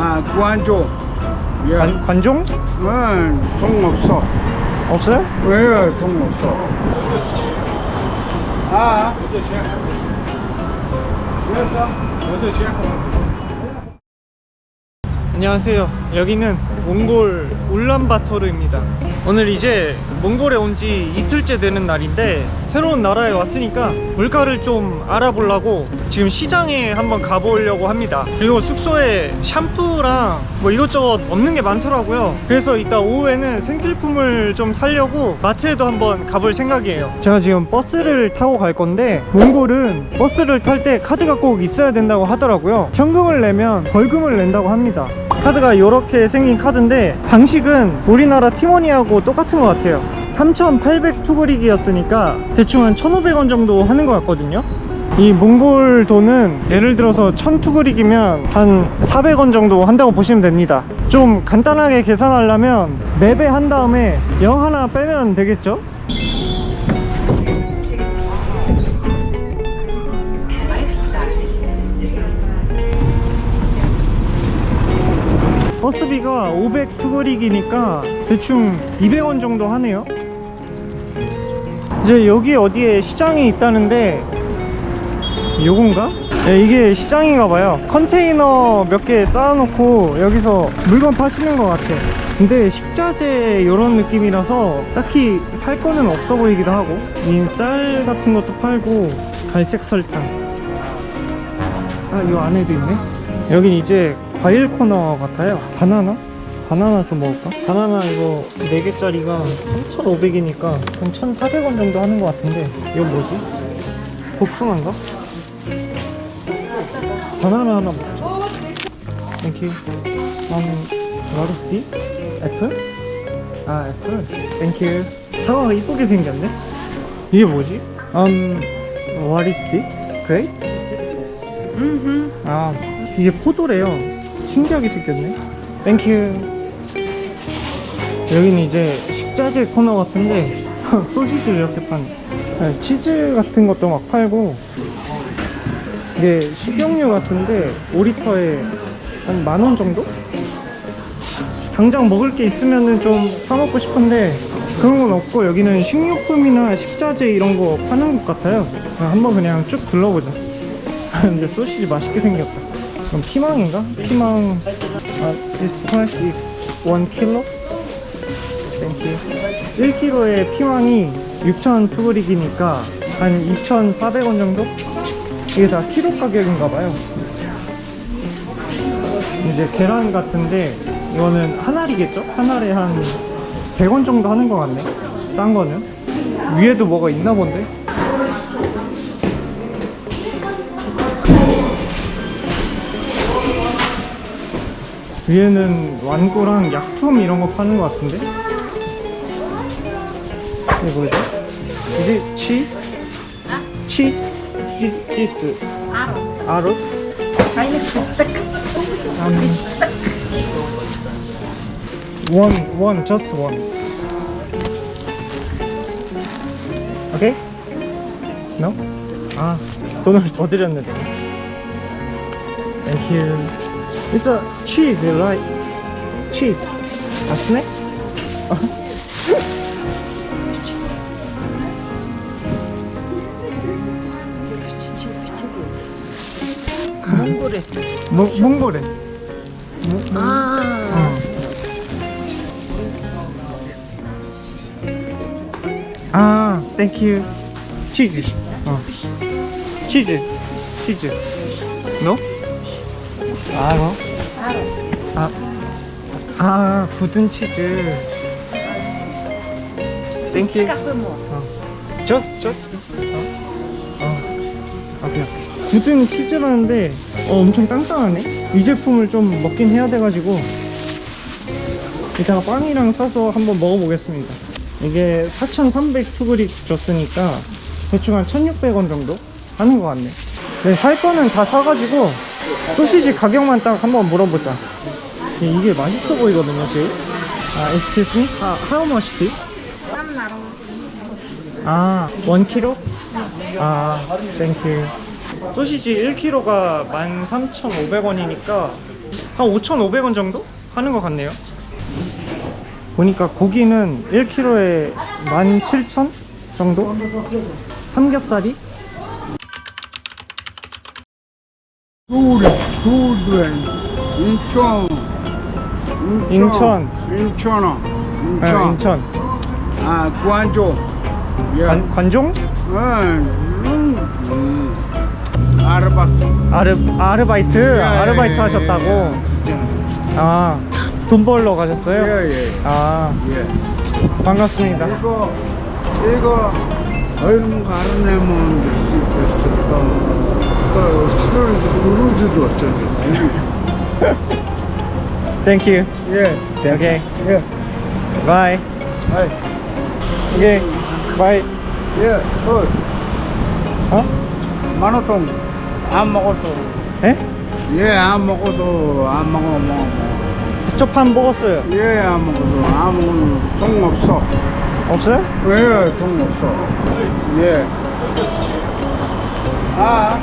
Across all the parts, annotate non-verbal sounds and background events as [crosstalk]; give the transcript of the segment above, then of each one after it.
아, 구안조. 예. 관, 관종? 응, 돈 없어. 없어요? 왜돈 없어? 아, 안녕하세요. 여기는 몽골 울란바토르입니다. 오늘 이제 몽골에 온 지 이틀째 되는 날인데 새로운 나라에 왔으니까 물가를 좀 알아보려고 지금 시장에 한번 가보려고 합니다. 그리고 숙소에 샴푸랑 뭐 이것저것 없는 게 많더라고요. 그래서 이따 오후에는 생필품을 좀 사려고 마트에도 한번 가볼 생각이에요. 제가 지금 버스를 타고 갈 건데 몽골은 버스를 탈 때 카드가 꼭 있어야 된다고 하더라고요. 현금을 내면 벌금을 낸다고 합니다. 카드가 이렇게 생긴 카드인데 방식은 우리나라 티머니하고 똑같은 것 같아요. 3,800 투그릭이었으니까 대충 한 1,500원 정도 하는 것 같거든요. 이 몽골 돈은 예를 들어서 1000 투그릭이면 한 400원 정도 한다고 보시면 됩니다. 좀 간단하게 계산하려면 4배 한 다음에 0 하나 빼면 되겠죠? 버스비가 500 투거리기니까 대충 200원 정도 하네요 이제 여기 어디에 시장이 있다는데 요건가? 네, 이게 시장인가 봐요 컨테이너 몇 개 쌓아놓고 여기서 물건 파시는 것 같아 근데 식자재 이런 느낌이라서 딱히 살 거는 없어 보이기도 하고 이쌀 같은 것도 팔고 갈색 설탕 아, 요 안에도 있네. 여긴 이제 과일 코너 같아요. 바나나? 바나나 좀 먹을까? 바나나 이거 4개짜리가 3,500이니까 한 1,400원 정도 하는 것 같은데 이건 뭐지? 복숭아인가? 바나나 하나 먹자. Thank you. Um, what is this? 애플? 아, 애플. Thank you. 사과가 이쁘게 생겼네? 이게 뭐지? Um, what is this? Grape? 아 이게 포도래요 신기하게 생겼네 땡큐 여기는 이제 식자재 코너 같은데 [laughs] 소시지 이렇게 파네 네, 치즈 같은 것도 막 팔고 이게 식용유 같은데 5리터에 한 만 원 정도? 당장 먹을 게 있으면은 좀 사 먹고 싶은데 그런 건 없고 여기는 식료품이나 식자재 이런 거 파는 곳 같아요 그냥 한번 그냥 쭉 둘러보자 [laughs] 근데 소시지 맛있게 생겼다. 그럼 피망인가? 피망. 아, this price is 1 kilo? Thank you. 1kg에 피망이 6,000 투그릭이니까 한 2,400원 정도? 이게 다 키로 가격인가 봐요. 이제 계란 같은데 이거는 한 알이겠죠? 한 알에 한 100원 정도 하는 것 같네. 싼 거는. 위에도 뭐가 있나 본데? 위에는 완고랑 약품 이런 거 파는 것 같은데? 이게 뭐지? 이제 치즈? 치즈? This 아로스? Aynı fıstık. Fıstık. One, one, just one. Okay? No? 아, 돈을 더 드렸는데. Thank you. It's a cheese, right? Cheese. A snack? 몽골에. 몽, 몽골에. 아. 어. 아, 땡큐. 치즈. 어. 치즈. 치즈. 너? 아, 너? 아, 아, 굳은 치즈. 땡큐. just, just. 어. 어. 아, 그냥. 굳은 치즈라는데, 어, 엄청 단단하네? 이 제품을 좀 먹긴 해야 돼가지고, 이따가 빵이랑 사서 한번 먹어보겠습니다. 이게 4,300 투그릭 줬으니까 대충 한 1,600원 정도 하는 것 같네. 네, 살 거는 다 사가지고 소시지 가격만 딱 한번 물어보자. 네, 이게 맛있어 보이거든요, 제일. 아, excuse me? 아, how much this? 아, 1kg? 아, 땡큐. 소시지 1kg가 13,500원이니까 한 5,500원 정도 하는 것 같네요. 보니까 고기는 1kg에 17,000 정도? 삼겹살이? 서울, 서울에 인천, 인천. 인천, 네, 인천, 인천. 아, 관종. 예. 관, 관종? 음, 음, 음. 아르바이트. 아르, 아르바이트? 예, 아르바이트 예, 하셨다고? 예, 아, 돈 벌러 가셨어요? 예, 예. 아, 예. 반갑습니다. 이거, 이거, 얼음 가르내면 될수 있겠어. 두루지도 어쩌지. Thank you. 예. 오케이. 예. Bye. 아이, 오케이. Bye. 예. 그, 어? 만화통 안 먹었어. 에? 예, 안 먹어서, 안 먹어, 먹어. 부초판 먹었어요. 예, 안 먹어서, 아무 돈 없어. 없어요? 예, 돈 없어. 예. 아.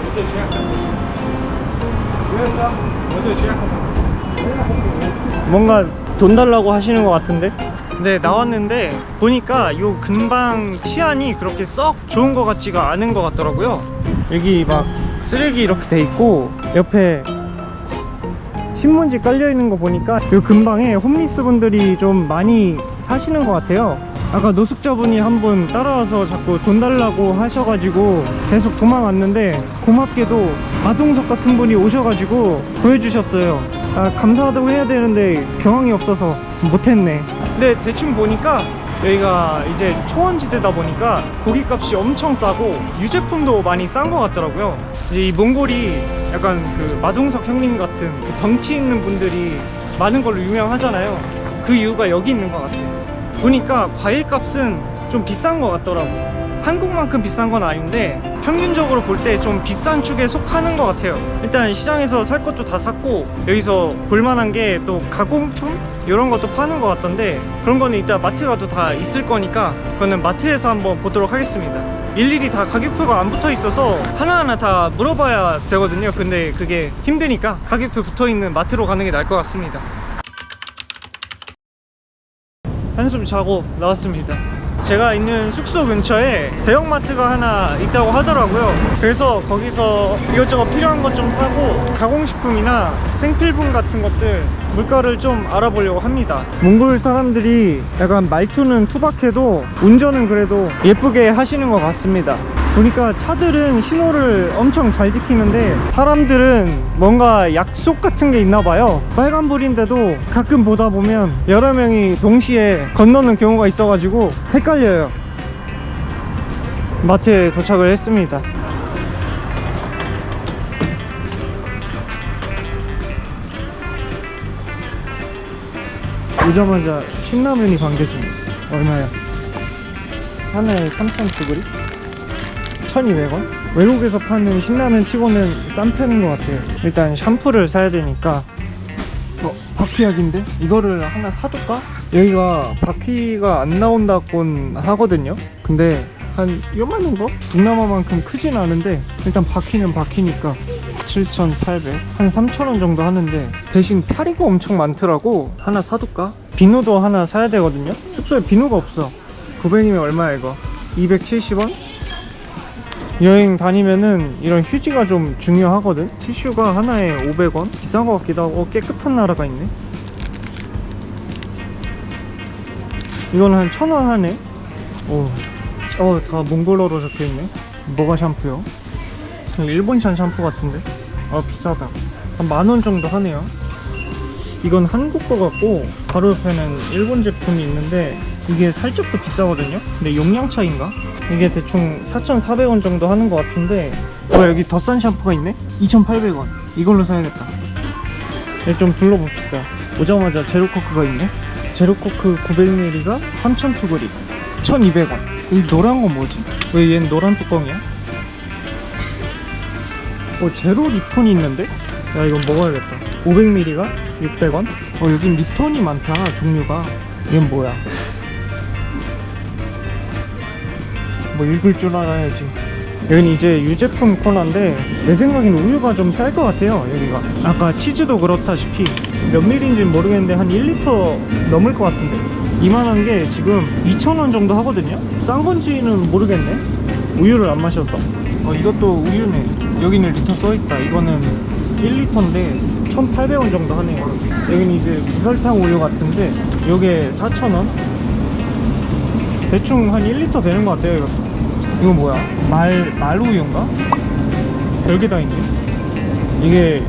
뭔가 돈 달라고 하시는 것 같은데? 네 나왔는데 보니까 요 근방 치안이 그렇게 썩 좋은 것 같지가 않은 것 같더라고요 여기 막 쓰레기 이렇게 돼 있고 옆에 신문지 깔려 있는 거 보니까 요 근방에 홈리스 분들이 좀 많이 사시는 것 같아요 아까 노숙자분이 한 분 따라와서 자꾸 돈 달라고 하셔가지고 계속 도망왔는데 고맙게도 마동석 같은 분이 오셔가지고 구해주셨어요. 아 감사하다고 해야 되는데 경황이 없어서 못했네. 근데 대충 보니까 여기가 이제 초원지대다 보니까 고기값이 엄청 싸고 유제품도 많이 싼 것 같더라고요. 이제 이 몽골이 약간 그 마동석 형님 같은 그 덩치 있는 분들이 많은 걸로 유명하잖아요. 그 이유가 여기 있는 것 같아요 보니까 과일 값은 좀 비싼 것 같더라고. 한국만큼 비싼 건 아닌데 평균적으로 볼 때 좀 비싼 축에 속하는 것 같아요. 일단 시장에서 살 것도 다 샀고 여기서 볼만한 게 또 가공품? 이런 것도 파는 것 같던데 그런 거는 이따 마트 가도 다 있을 거니까 그거는 마트에서 한번 보도록 하겠습니다. 일일이 다 가격표가 안 붙어 있어서 하나하나 다 물어봐야 되거든요. 근데 그게 힘드니까 가격표 붙어 있는 마트로 가는 게 나을 것 같습니다 한숨 자고 나왔습니다. 제가 있는 숙소 근처에 대형마트가 하나 있다고 하더라고요. 그래서 거기서 이것저것 필요한 것 좀 사고 가공식품이나 생필품 같은 것들 물가를 좀 알아보려고 합니다. 몽골 사람들이 약간 말투는 투박해도 운전은 그래도 예쁘게 하시는 것 같습니다. 보니까 차들은 신호를 엄청 잘 지키는데 사람들은 뭔가 약속 같은 게 있나 봐요. 빨간불인데도 가끔 보다 보면 여러 명이 동시에 건너는 경우가 있어가지고 헷갈려요. 마트에 도착을 했습니다. 오자마자 신라면이 반겨주네. 얼마야? 하나에 3,000투그리? 1,200원? 외국에서 파는 신라면 치고는 싼 편인 것 같아요. 일단 샴푸를 사야 되니까. 어, 바퀴약인데? 이거를 하나 사둘까? 여기가 바퀴가 안 나온다곤 하거든요. 근데 한 요만한 거? 동남아만큼 크진 않은데 일단 바퀴는 바퀴니까 7,800? 한 3,000원 정도 하는데 대신 파리가 엄청 많더라고 하나 사둘까? 비누도 하나 사야 되거든요 숙소에 비누가 없어 900이면 얼마야 이거? 270원? 여행 다니면은 이런 휴지가 좀 중요하거든 티슈가 하나에 500원? 비싼 것 같기도 하고 어, 깨끗한 나라가 있네 이건 한 1000원 하네 오. 어, 다 몽골어로 적혀 있네. 뭐가 샴푸요? 일본산 샴푸 같은데? 아, 비싸다. 한 만 원 정도 하네요. 이건 한국 거 같고, 바로 옆에는 일본 제품이 있는데, 이게 살짝 더 비싸거든요? 근데 용량 차인가? 이게 대충 4,400원 정도 하는 것 같은데, 어, 여기 더싼 샴푸가 있네? 2,800원. 이걸로 사야겠다. 네, 좀 둘러봅시다. 오자마자 제로코크가 있네? 제로코크 900ml가 3,000투그리. 1,200원. 이 노란 건 뭐지? 왜 얘는 노란 뚜껑이야? 어, 제로 리톤이 있는데? 야, 이건 먹어야겠다. 500ml가 600원? 어, 여긴 리톤이 많다, 종류가. 얘는 뭐야? 뭐 읽을 줄 알아야지. 여기는 이제 유제품 코너인데 내 생각에는 우유가 좀 쌀 것 같아요 여기가. 아까 치즈도 그렇다시피 몇 밀인지는 모르겠는데 한 1리터 넘을 것 같은데. 이만한 게 지금 2,000원 정도 하거든요? 싼 건지는 모르겠네. 우유를 안 마셔서. 어 이것도 우유네. 여기는 리터 써있다. 이거는 1리터인데 1,800원 정도 하네요. 여기는 이제 무설탕 우유 같은데 요게 4,000원? 대충 한 1리터 되는 것 같아요 이거 이거 뭐야? 말 말우유인가? 별게 다 있네 이게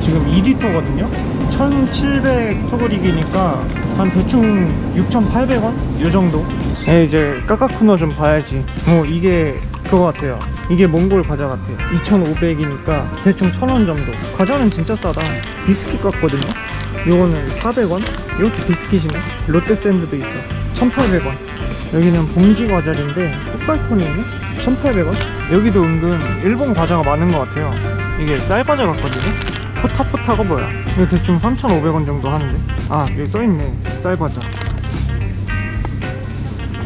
지금 2리터거든요? 1700 투그릭이니까 한 대충 6,800원? 요 정도? 에 이제 까까쿠너 좀 봐야지. 어 이게 그거 같아요. 이게 몽골 과자 같아요. 2,500이니까 대충 1,000원 정도. 과자는 진짜 싸다. 비스킷 같거든요? 요거는 400원? 이것도 비스킷이네. 롯데 샌드도 있어. 1,800원 여기는 봉지 과자인데 뚝살콘이 있네 1,800원? 여기도 은근 일본 과자가 많은 것 같아요. 이게 쌀 과자 같거든요? 포타포타가 뭐야? 이거 대충 3,500원 정도 하는데? 아 여기 써있네. 쌀 과자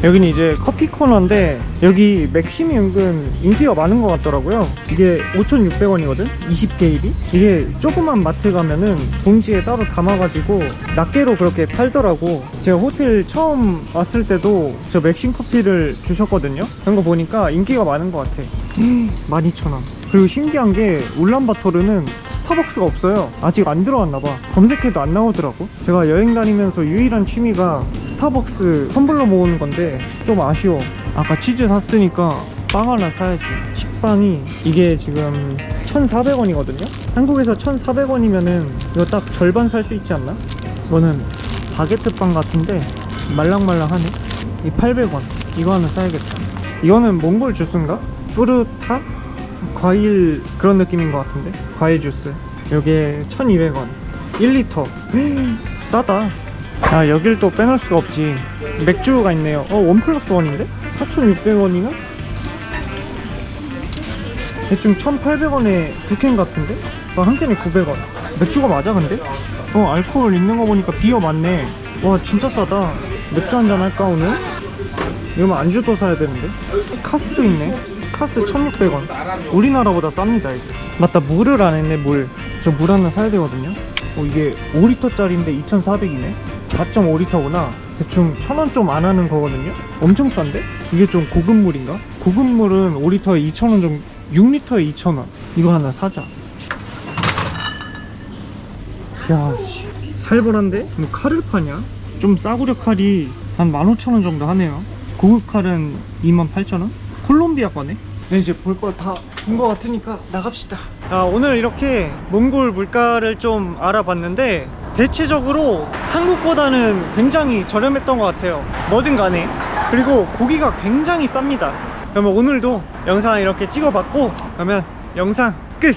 여기는 이제 커피 코너인데 여기 맥심이 은근 인기가 많은 것 같더라고요. 이게 5,600원이거든? 20개입이? 이게 조그만 마트 가면은 봉지에 따로 담아가지고 낱개로 그렇게 팔더라고. 제가 호텔 처음 왔을 때도 저 맥심 커피를 주셨거든요. 그런 거 보니까 인기가 많은 것 같아. [gasps] 12,000원. 그리고 신기한 게 울란바토르는 스타벅스가 없어요. 아직 안 들어왔나봐. 검색해도 안 나오더라고. 제가 여행 다니면서 유일한 취미가 스타벅스 텀블러 모으는 건데 좀 아쉬워. 아까 치즈 샀으니까 빵 하나 사야지. 식빵이 이게 지금 1,400원이거든요? 한국에서 1,400원이면은 이거 딱 절반 살 수 있지 않나? 이거는 바게트 빵 같은데 말랑말랑하네. 이 800원. 이거 하나 사야겠다. 이거는 몽골 주스인가? 뿌르타? 과일 그런 느낌인 것 같은데? 과일 주스. 요게 1200원. 1리터. [gasps] 싸다. 아 여길 또 빼놓을 수가 없지. 맥주가 있네요. 어원 플러스 원인데? 4600원이나? 대충 1800원에 두 캔 같은데? 어, 한 캔에 900원. 맥주가 맞아 근데? 어 알코올 있는 거 보니까 비어 맞네. 와 진짜 싸다. 맥주 한 잔 할까 오늘? 이러면 안주도 사야 되는데? 카스도 있네 카스 1600원. 우리나라보다 쌉니다 이게. 맞다 물을 안 했네 물저 물 하나 사야 되거든요. 어 이게 5리터짜리인데 2400이네? 4.5리터구나. 대충 1000원 좀 안 하는 거거든요. 엄청 싼데? 이게 좀 고급 물인가? 고급 물은 5리터에 2000원 정도 6리터에 2000원. 이거 하나 사자. 야 씨. 살벌한데? 뭐 칼을 파냐? 좀 싸구려 칼이 한 15,000원 정도 하네요. 고급 칼은 28,000원? 콜롬비아 거네? 네 이제 볼거다본거 같으니까 나갑시다. 아, 오늘 이렇게 몽골 물가를 좀 알아봤는데 대체적으로 한국보다는 굉장히 저렴했던 것 같아요. 뭐든 간에. 그리고 고기가 굉장히 쌉니다. 그러면 오늘도 영상 이렇게 찍어봤고 그러면 영상 끝